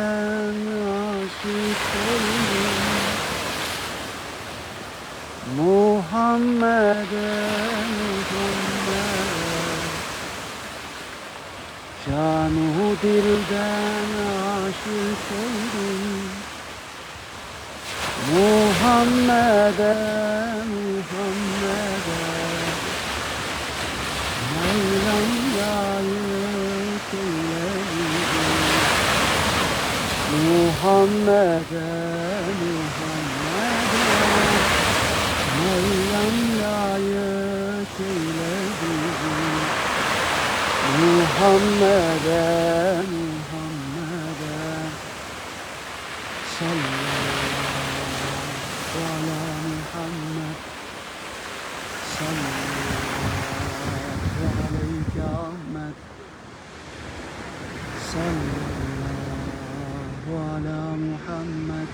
Muhammed'en aşık oldum Muhammed'e Muhammed'e Canu dilden aşık oldum Muhammed'e Muhammed'e Mevlam layık eyledim Muhammed'e Muhammed'e. Mevlam layık eyledim Muhammed'e Muhammed'e. Sallallahu ala Muhammed. Sallallahu aleyke Ahmet Sallallahu ala Muhammed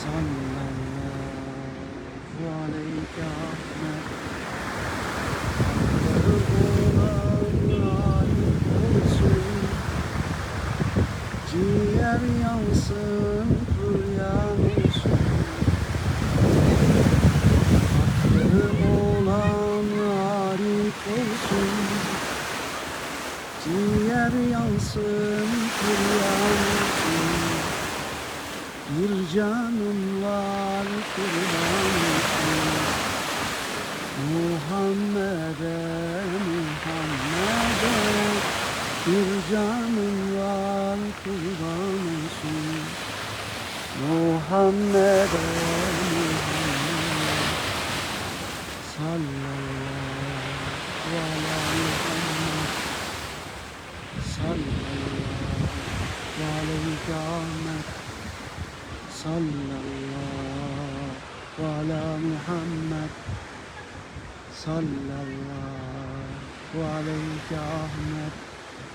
Sallallahu aleyke Ahmet Ciğer yansın, rüyan olsun yansın, rüyan olsun Bir canım var, kurban olsun Muhammed'e, Muhammed'e. Bir canım var kurban olsun Muhammed'e, Muhammed Sallallahu ala Muhammed Sallallahu aleyke Ahmet Sallallahu ala Muhammed Sallallahu aleyke Ahmet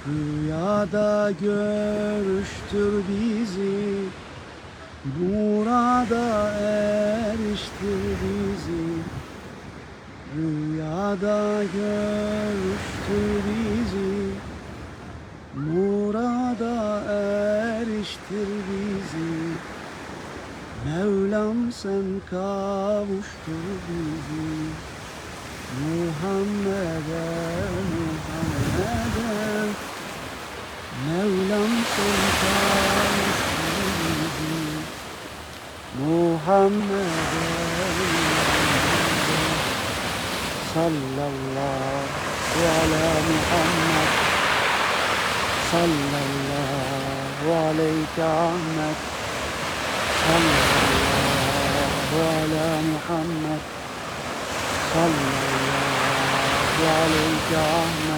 Rüyada görüştür bizi Burada eriştir bizi. Rüyada görüştür bizi Murada eriştir bizi. Mevlam sen kavuştur bizi. Muhammed'e, Muhammed'e. Mevlam sen kavuştur bizi. Muhammed'e, Muhammed'e. Sallallahu ala Muhammed Sallallahu aleyke Ahmet. Sallallahu ala Muhammed. Sallallahu aleyke Ahmet